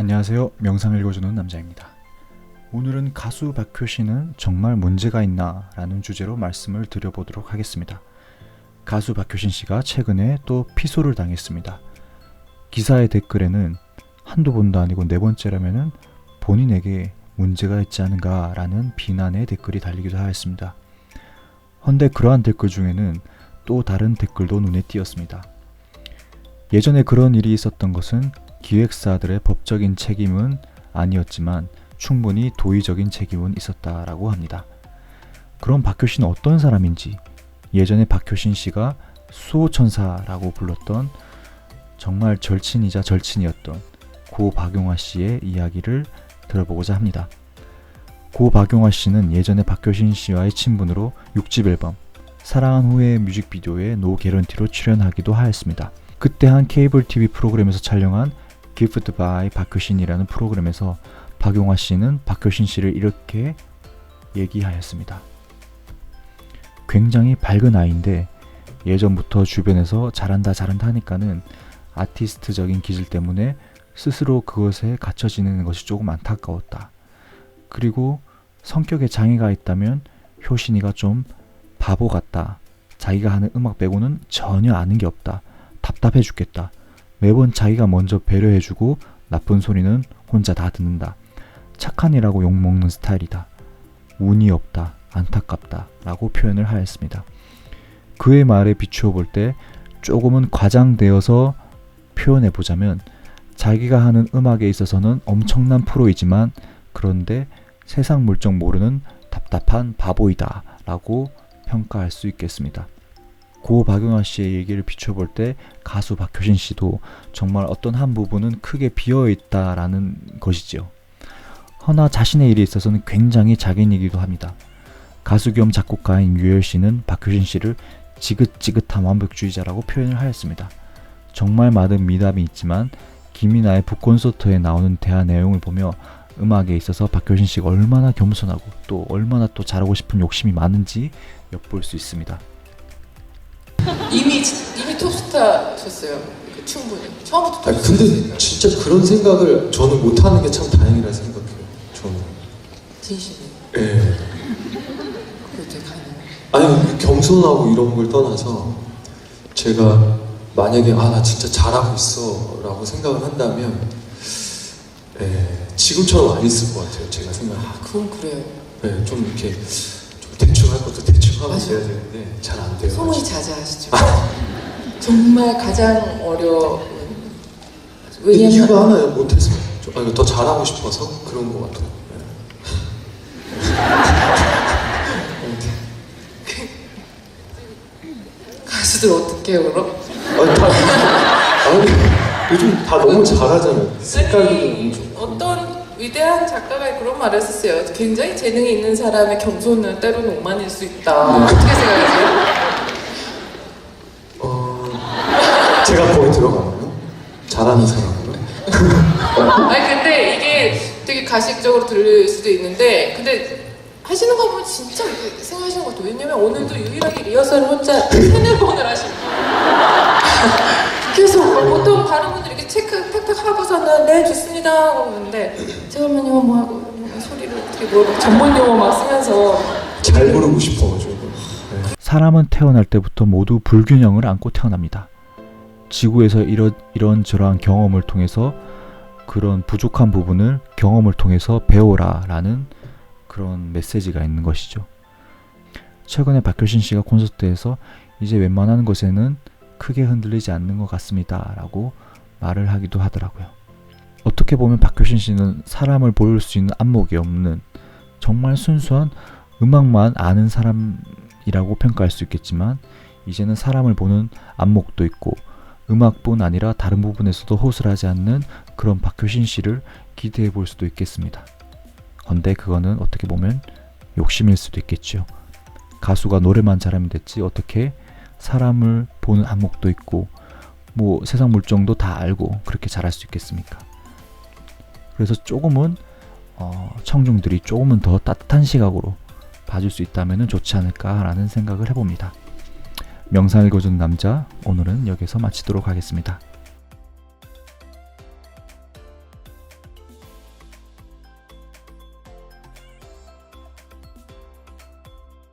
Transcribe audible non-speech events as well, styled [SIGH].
안녕하세요. 명상 읽어주는 남자입니다. 오늘은 가수 박효신은 정말 문제가 있나 라는 주제로 말씀을 드려보도록 하겠습니다. 가수 박효신 씨가 최근에 또 피소를 당했습니다. 기사의 댓글에는 한두 번도 아니고 네 번째라면은 본인에게 문제가 있지 않은가 라는 비난의 댓글이 달리기도 하였습니다. 헌데 그러한 댓글 중에는 또 다른 댓글도 눈에 띄었습니다. 예전에 그런 일이 있었던 것은 기획사들의 법적인 책임은 아니었지만 충분히 도의적인 책임은 있었다라고 합니다. 그럼 박효신은 어떤 사람인지 예전에 박효신 씨가 수호천사라고 불렀던 정말 절친이자 절친이었던 고 박용화 씨의 이야기를 들어보고자 합니다. 고 박용화 씨는 예전에 박효신 씨와의 친분으로 6집 앨범 사랑한 후의 뮤직비디오에 노 개런티로 출연하기도 하였습니다. 그때 한 케이블 TV 프로그램에서 촬영한 기프트 바이 박효신이라는 프로그램에서 박용화 씨는 박효신 씨를 이렇게 얘기하였습니다. 굉장히 밝은 아이인데 예전부터 주변에서 잘한다 잘한다 하니까는 아티스트적인 기질 때문에 스스로 그것에 갇혀 지내는 것이 조금 안타까웠다. 그리고 성격에 장애가 있다면 효신이가 좀 바보 같다. 자기가 하는 음악 빼고는 전혀 아는 게 없다. 답답해 죽겠다. 매번 자기가 먼저 배려해주고 나쁜 소리는 혼자 다 듣는다. 착한이라고 욕먹는 스타일이다. 운이 없다. 안타깝다. 라고 표현을 하였습니다. 그의 말에 비추어 볼 때 조금은 과장되어서 표현해 보자면 자기가 하는 음악에 있어서는 엄청난 프로이지만 그런데 세상 물정 모르는 답답한 바보이다. 라고 평가할 수 있겠습니다. 고 박용화 씨의 얘기를 비춰볼 때 가수 박효신 씨도 정말 어떤 한 부분은 크게 비어 있다라는 것이지요. 허나 자신의 일에 있어서는 굉장히 자기이기도 합니다. 가수 겸 작곡가인 유열 씨는 박효신 씨를 지긋지긋한 완벽주의자라고 표현을 하였습니다. 정말 많은 미담이 있지만 김이나의 북콘서트에 나오는 대화 내용을 보며 음악에 있어서 박효신 씨가 얼마나 겸손하고 또 얼마나 또 잘하고 싶은 욕심이 많은지 엿볼 수 있습니다. 이미 이미 톱스타셨어요. 그 충분히 처음부터 아니. 근데 진짜 그런 생각을 저는 못 하는 게 참 다행이라 생각해요. 저는. 진심이 예. 그렇게 가는. 아니 겸손하고 이런 걸 떠나서 제가 만약에 아 나 진짜 잘하고 있어라고 생각을 한다면 예, 지금처럼 안 있을 것 같아요. 제가 생각. 아 그건 그래요. 예, 좀 이렇게 좀 대충 할 것도 맞아요. 돼야 되는데 잘 안 돼요. 소문이 자자하시죠. 정말 가장 어려운. 근데 이유가 왜냐면 하나요. 못해서. 좀, 아니, 더 잘하고 싶어서 그런 것 같아요. 가수들 어떻게 해요 그럼? 예. 아니, 다, 아니, 요즘 다 너무 잘하잖아요. 색깔도 너무 좋고. 어떤 위대한 작가가 그런 말을 했었어요. 굉장히 재능이 있는 사람의 겸손은 때로는 오만일 수 있다. 네. 어떻게 생각하세요? 어, 제가 거기 들어가나요? 잘하는 사람으로? [LAUGHS] 아니 근데 이게 되게 가식적으로 들릴 수도 있는데 근데 하시는 거 보면 진짜 생각하시는 것 같아요. 왜냐면 오늘도 유일하게 리허설을 혼자 [LAUGHS] 세네 번을 하시는 거예요. 그래서 보통 다른 분들이 이렇게 체크 탁탁 하고서는 네 좋습니다 하고 그러는데 제가 하면 이거 뭐 하고 뭐 소리를 어떻게 뭐 전문 용어 막 쓰면서 잘 부르고 싶어가지고. 네. 사람은 태어날 때부터 모두 불균형을 안고 태어납니다. 지구에서 이런 이런 저러한 경험을 통해서 그런 부족한 부분을 경험을 통해서 배워라라는 그런 메시지가 있는 것이죠. 최근에 박효신 씨가 콘서트에서 이제 웬만한 것에는 크게 흔들리지 않는 것 같습니다 라고 말을 하기도 하더라고요. 어떻게 보면 박효신 씨는 사람을 볼 수 있는 안목이 없는 정말 순수한 음악만 아는 사람이라고 평가할 수 있겠지만 이제는 사람을 보는 안목도 있고 음악뿐 아니라 다른 부분에서도 호술하지 않는 그런 박효신 씨를 기대해 볼 수도 있겠습니다. 근데 그거는 어떻게 보면 욕심일 수도 있겠죠. 가수가 노래만 잘하면 됐지 어떻게 사람을 보는 안목도 있고 뭐 세상 물정도 다 알고 그렇게 잘할 수 있겠습니까? 그래서 조금은 어, 청중들이 조금은 더 따뜻한 시각으로 봐줄 수 있다면 좋지 않을까라는 생각을 해봅니다. 명상 읽어준 남자 오늘은 여기서 마치도록 하겠습니다.